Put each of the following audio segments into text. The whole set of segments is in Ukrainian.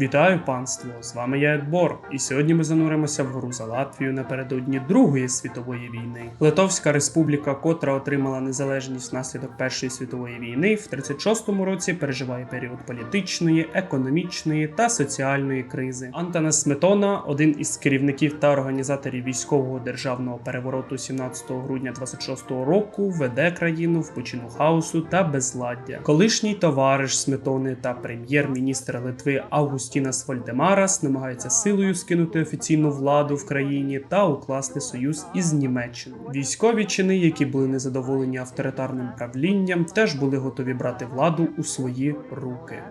Вітаю панство! З вами я Едбор, і сьогодні ми зануримося в гру за Латвію напередодні Другої світової війни. Литовська республіка, котра отримала незалежність внаслідок Першої світової війни, в 36-му році переживає період політичної, економічної та соціальної кризи. Антонас Сметона, один із керівників та організаторів військового державного перевороту 17 грудня 26-го року, веде країну в пучину хаосу та безладдя. Колишній товариш Сметони та прем'єр-міністр Литви Августінас Вольдемарас намагається силою скинути офіційну владу в країні та укласти союз із Німеччиною. Військові чини, які були незадоволені авторитарним правлінням, теж були готові брати владу у свої руки.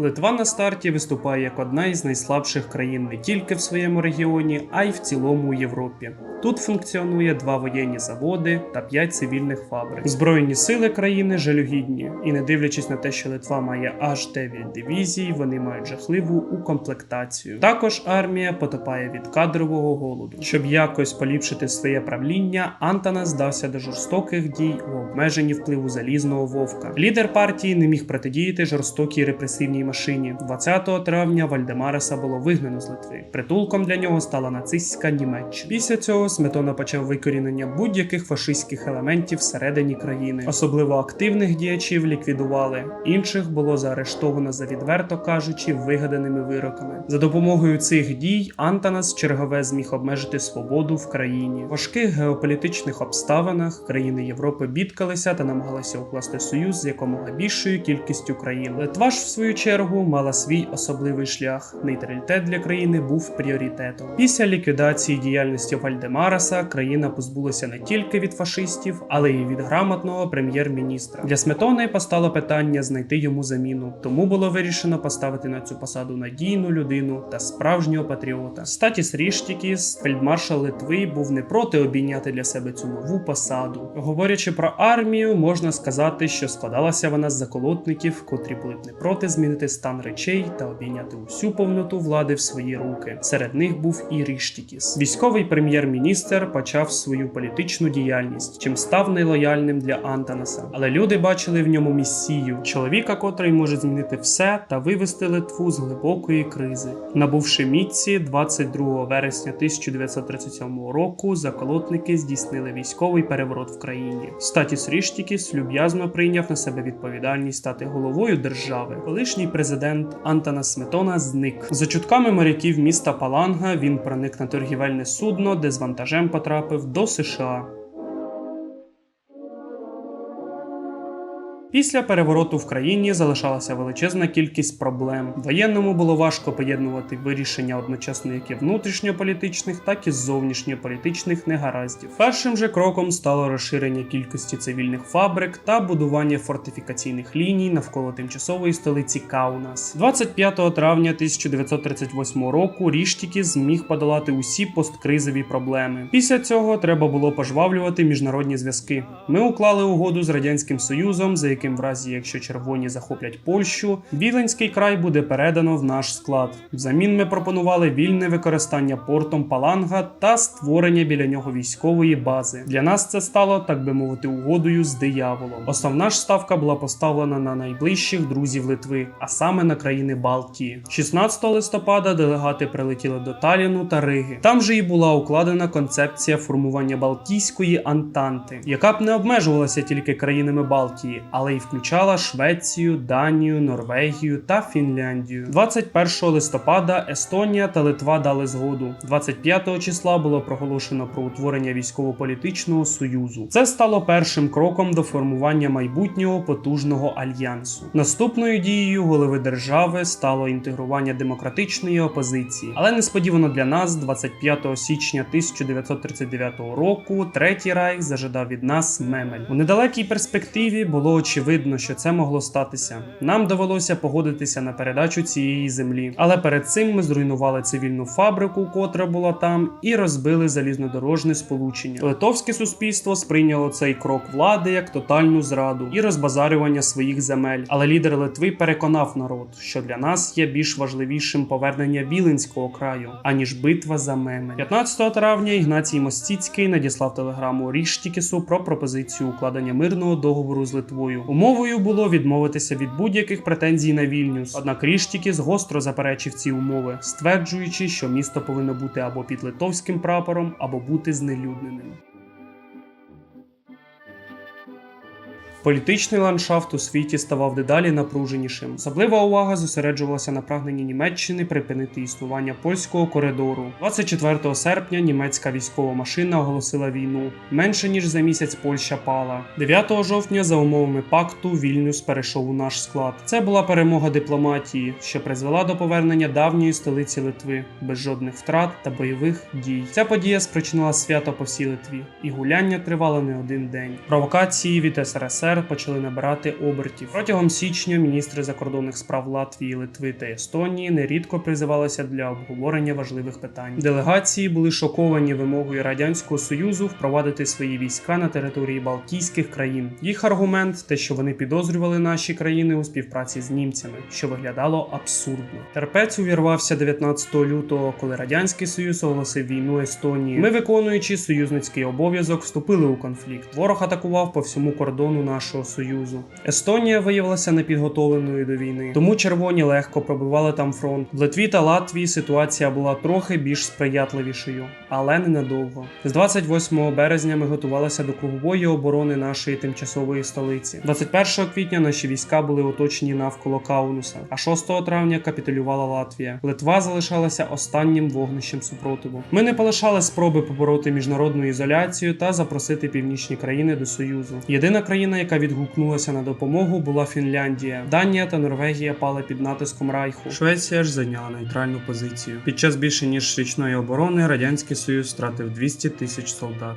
Литва на старті виступає як одна із найслабших країн не тільки в своєму регіоні, а й в цілому Європі. Тут функціонує два воєнні заводи та п'ять цивільних фабрик. Збройні сили країни жалюгідні, і не дивлячись на те, що Литва має аж 9 дивізій, вони мають жахливу укомплектацію. Також армія потопає від кадрового голоду. Щоб якось поліпшити своє правління, Антана здався до жорстоких дій у обмеженні впливу залізного вовка. Лідер партії не міг протидіяти жорстокій репресивній машині. 20 травня Вальдемареса було вигнано з Литви. Притулком для нього стала нацистська Німеччина. Після цього Сметона почав викорінення будь-яких фашистських елементів всередині країни. Особливо активних діячів ліквідували. Інших було заарештовано за відверто кажучи вигаданими вироками. За допомогою цих дій Антанас чергове зміг обмежити свободу в країні. В важких геополітичних обставинах країни Європи бідкалися та намагалися укласти союз з якомога більшою кількістю країн. Литва ж в свою чергу мала свій особливий шлях. Нейтралітет для країни був пріоритетом. Після ліквідації діяльності Вальдемараса країна позбулася не тільки від фашистів, але й від грамотного прем'єр-міністра. Для Сметони постало питання знайти йому заміну, тому було вирішено поставити на цю посаду надійну людину та справжнього патріота. Статіс Ріштікіс, фельдмаршал Литви, був не проти обійняти для себе цю нову посаду. Говорячи про армію, можна сказати, що складалася вона з заколотників, котрі були б не проти змінити стан речей та обійняти усю повноту влади в свої руки. Серед них був і Ріштікіс. Військовий прем'єр-міністр почав свою політичну діяльність, чим став нелояльним для Антанаса. Але люди бачили в ньому місію, чоловіка, котрий може змінити все та вивести Литву з глибокої кризи. Набувши міці 22 вересня 1937 року, заколотники здійснили військовий переворот в країні. Статіс Ріштікіс люб'язно прийняв на себе відповідальність стати головою держави. Колишній президент Антанас Сметона зник. За чутками моряків міста Паланга він проник на торгівельне судно, де з вантажем потрапив до США. Після перевороту в країні залишалася величезна кількість проблем. Воєнному було важко поєднувати вирішення одночасно як і внутрішньополітичних, так і зовнішньополітичних негараздів. Першим же кроком стало розширення кількості цивільних фабрик та будування фортифікаційних ліній навколо тимчасової столиці Каунас. 25 травня 1938 року Ріштікі зміг подолати усі посткризові проблеми. Після цього треба було пожвавлювати міжнародні зв'язки. Ми уклали угоду з радянським союзом, за в разі, якщо червоні захоплять Польщу, Віленський край буде передано в наш склад. Взамін ми пропонували вільне використання портом Паланга та створення біля нього військової бази. Для нас це стало, так би мовити, угодою з дияволом. Основна ж ставка була поставлена на найближчих друзів Литви, а саме на країни Балтії. 16 листопада делегати прилетіли до Таліну та Риги. Там же і була укладена концепція формування Балтійської Антанти, яка б не обмежувалася тільки країнами Балтії, але й включала Швецію, Данію, Норвегію та Фінляндію. 21 листопада Естонія та Литва дали згоду. 25 числа було проголошено про утворення військово-політичного союзу. Це стало першим кроком до формування майбутнього потужного альянсу. Наступною дією голови держави стало інтегрування демократичної опозиції. Але несподівано для нас, 25 січня 1939 року, третій райх зажадав від нас мемель. У недалекій перспективі було очевидно, що це могло статися. Нам довелося погодитися на передачу цієї землі. Але перед цим ми зруйнували цивільну фабрику, котра була там, і розбили залізнодорожне сполучення. Литовське суспільство сприйняло цей крок влади як тотальну зраду і розбазарювання своїх земель. Але лідер Литви переконав народ, що для нас є більш важливішим повернення Віленського краю, аніж битва за Мемель. 15 травня Ігнатій Мостіцький надіслав телеграму Ріштікісу про пропозицію укладення мирного договору з Литвою. Умовою було відмовитися від будь-яких претензій на Вільнюс. Однак Ріштікіс гостро заперечив ці умови, стверджуючи, що місто повинно бути або під литовським прапором, або бути знелюдненим. Політичний ландшафт у світі ставав дедалі напруженішим. Особлива увага зосереджувалася на прагненні Німеччини припинити існування польського коридору. 24 серпня німецька військова машина оголосила війну. Менше ніж за місяць Польща пала. 9 жовтня, за умовами пакту, Вільнюс перейшов у наш склад. Це була перемога дипломатії, що призвела до повернення давньої столиці Литви без жодних втрат та бойових дій. Ця подія спричинила свято по всій Литві, і гуляння тривало не один день. Провокації від СРСР почали набирати обертів. Протягом січня міністри закордонних справ Латвії, Литви та Естонії нерідко призивалися для обговорення важливих питань. Делегації були шоковані вимогою радянського союзу впровадити свої війська на території Балтійських країн. Їх аргумент те, що вони підозрювали наші країни у співпраці з німцями, що виглядало абсурдно. Терпець увірвався 19 лютого, коли радянський союз оголосив війну Естонії. Ми, виконуючи союзницький обов'язок, вступили у конфлікт. Ворог атакував по всьому кордону нашого союзу. Естонія виявилася непідготовленою до війни, тому червоні легко пробивали там фронт. В Литві та Латвії ситуація була трохи більш сприятливішою, але ненадовго. З 28 березня ми готувалися до кругової оборони нашої тимчасової столиці. 21 квітня наші війська були оточені навколо Каунуса, а 6 травня капітулювала Латвія. Литва залишалася останнім вогнищем супротиву. Ми не полишали спроби побороти міжнародну ізоляцію та запросити північні країни до союзу. Єдина країна, яка відгукнулася на допомогу, була Фінляндія. Данія та Норвегія пали під натиском Райху. Швеція ж зайняла нейтральну позицію. Під час більше ніж річної оборони радянський союз втратив 200 тисяч солдат.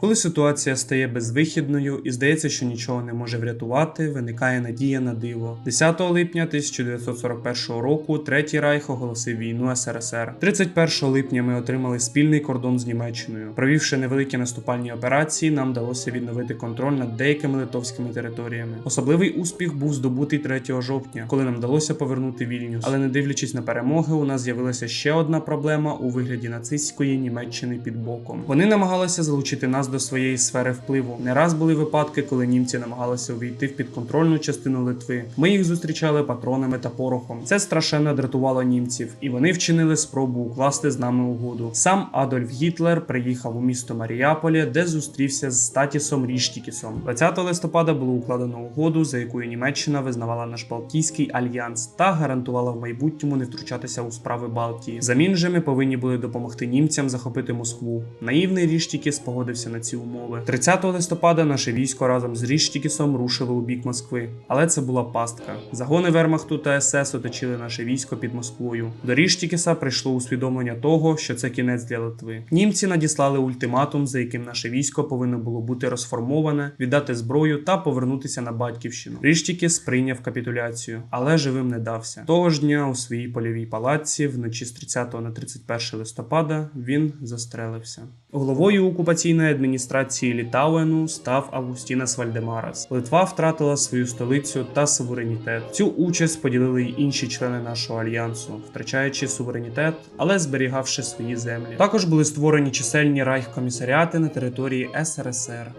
Коли ситуація стає безвихідною і здається, що нічого не може врятувати, виникає надія на диво. 10 липня 1941 року Третій Райх оголосив війну СРСР. 31 липня ми отримали спільний кордон з Німеччиною. Провівши невеликі наступальні операції, нам вдалося відновити контроль над деякими литовськими територіями. Особливий успіх був здобутий 3 жовтня, коли нам вдалося повернути Вільнюс. Але не дивлячись на перемоги, у нас з'явилася ще одна проблема у вигляді нацистської Німеччини під боком. Вони намагалися залучити нас до своєї сфери впливу. Не раз були випадки, коли німці намагалися увійти в підконтрольну частину Литви. Ми їх зустрічали патронами та порохом. Це страшенно дратувало німців, і вони вчинили спробу укласти з нами угоду. Сам Адольф Гітлер приїхав у місто Маріаполі, де зустрівся з Статісом Ріштікісом. 20 листопада було укладено угоду, за якою Німеччина визнавала наш Балтійський альянс та гарантувала в майбутньому не втручатися у справи Балтії. Замін же ми повинні були допомогти німцям захопити Москву. Наївний Ріштікіс погодився на ці умови. 30 листопада наше військо разом з Ріштікісом рушило у бік Москви, але це була пастка. Загони Вермахту та СС оточили наше військо під Москвою. До Ріштікіса прийшло усвідомлення того, що це кінець для Литви. Німці надіслали ультиматум, за яким наше військо повинно було бути розформоване, віддати зброю та повернутися на батьківщину. Ріштікіс прийняв капітуляцію, але живим не дався. Того ж дня у своїй польовій палаці вночі з 30 на 31 листопада він застрелився. Головою окупаційної адміністрації Літауену став Августінас Вальдемарас. Литва втратила свою столицю та суверенітет. Цю участь поділили й інші члени нашого альянсу, втрачаючи суверенітет, але зберігавши свої землі. Також були створені чисельні райхкомісаріати на території СРСР.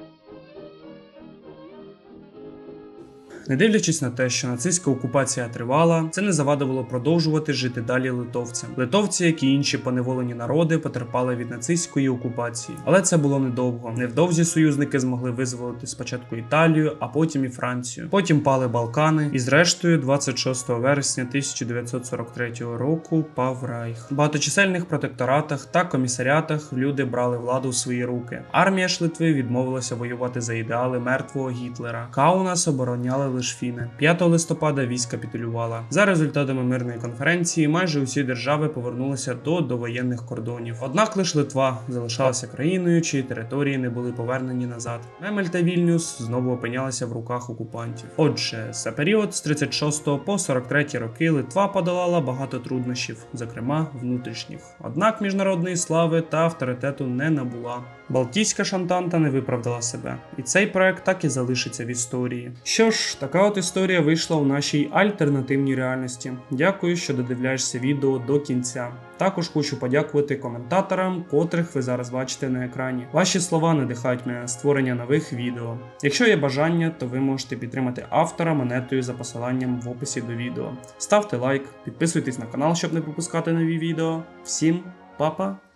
Не дивлячись на те, що нацистська окупація тривала, це не завадило продовжувати жити далі литовцям. Литовці, як і інші поневолені народи, потерпали від нацистської окупації, але це було недовго. Невдовзі союзники змогли визволити спочатку Італію, а потім і Францію. Потім пали Балкани, і зрештою, 26 вересня 1943 року, пав Райх. В багаточисельних протекторатах та комісаріатах люди брали владу в свої руки. Армія ж Литви відмовилася воювати за ідеали мертвого Гітлера. Каунас обороняли лише Фіни. 5 листопада військ капітулювала. За результатами мирної конференції, майже усі держави повернулися до довоєнних кордонів. Однак лише Литва залишалася країною, чиї території не були повернені назад. Мемель та Вільнюс знову опинялися в руках окупантів. Отже, за період з 36 по 43 роки Литва подолала багато труднощів, зокрема внутрішніх. Однак міжнародної слави та авторитету не набула. Балтійська шантанта не виправдала себе, і цей проект так і залишиться в історії. Що ж, така от історія вийшла у нашій альтернативній реальності. Дякую, що додивляєшся відео до кінця. Також хочу подякувати коментаторам, котрих ви зараз бачите на екрані. Ваші слова надихають мене на створення нових відео. Якщо є бажання, то ви можете підтримати автора монетою за посиланням в описі до відео. Ставте лайк, підписуйтесь на канал, щоб не пропускати нові відео. Всім па-па!